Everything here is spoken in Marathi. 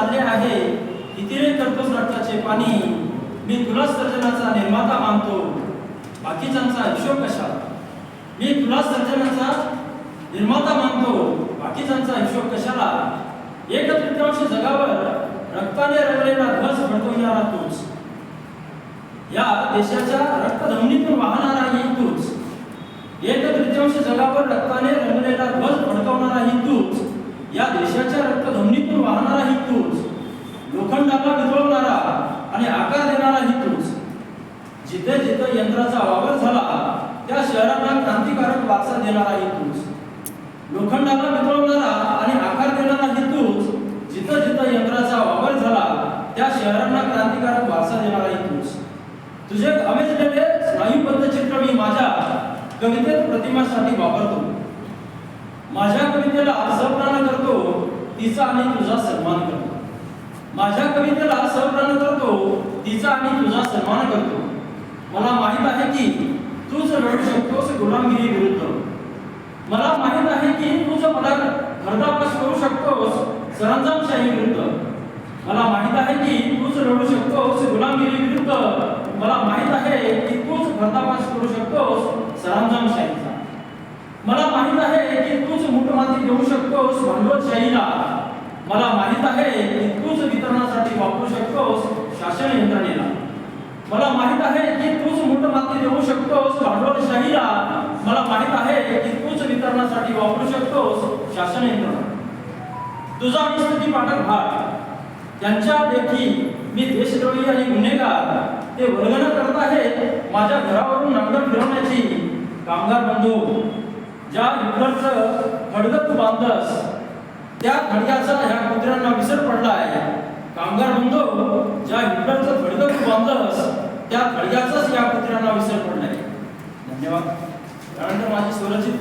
चालले आहे. इतिरे करतोस रक्ताचे पाणी. मी तुला सर्जनाचा निर्माता मानतो. बाकीच्यांचा हिशोब कशा? मी तुला सर्जनाचा निर्माता मानतो. बाकीच्यांचा हिशोब कशाला? एक तृतीयांश जगावर रक्ताने रंगलेला ध्वज भडकवणारा तूच. या देशाच्या रक्तधमनीतून वाहणाराही तूच. एक तृतीयांश जगावर रक्ताने रंगलेला ध्वज फडकवणाराही तूच. या देशाच्या रक्तधमनीतून वाहणाराही तूच. लोखंडाला वितळवणारा आणि आकार देणाराही तूच. जिथे जिथे यंत्राचा वापर झाला त्या शहरांना क्रांतिकारक वारसा देणाराही तूच. लोखंडाला वितळवणारा आणि आकार देणाराही तूच. जिथं जिथं यंत्राचा वापर झाला त्या शहरांना क्रांतिकारक वारसा देणाराही तूच. तुझे अमेजलेले स्नायूबद्ध चित्र मी माझ्या कवितेत प्रतिमासाठी वापरतो. माझ्या कवितेला सप्राण करतो. तिचा आणि तुझा सन्मान करतो. माझ्या कवितेला सप्राण करतो तिचा आणि तुझा सन्मान करतो. मला माहीत आहे की तूच लढू शकतोस गुलामगिरी विरुद्ध. मला माहीत आहे की तूच मला घरदापास करू शकतोस सरंजामशाही विरुद्ध. मला माहीत आहे की तूच लढू शकतोस गुलामगिरी विरुद्ध. मला माहीत आहे की तूच घरदापास करू शकतो सरंजामशाहीचा मला माहीत आहे की तूच घेऊ शकतोस भांडवलशाहीला मला माहीत आहे की तूच वितरणासाठी वापरू शकतोस शासन यंत्रणेला. मला माहीत आहे की तूच मुठमाती देऊ शकतोस भांडवलशाहीला मला माहीत आहे की तूच वितरणासाठी वापरू शकतोस शासन यंत्रणा. तुझा मी पाठक भाग. त्यांच्या देखी मी देशद्रोही आणि गुन्हेगार. ते वर्णन करत आहेत माझ्या घरावरून नंतर फिरवण्याची. कामगार बंधू ज्या हिटलरचं खडगं तू बांधलंस त्या खडग्याचा ह्या कुत्र्यांना विसर पडलाय कामगार बंधू ज्या हिटलरचं खडगं तू बांधलंस त्या खडग्याचाच या कुत्र्यांना विसर पडलाय धन्यवाद. त्यानंतर माझी स्वरचित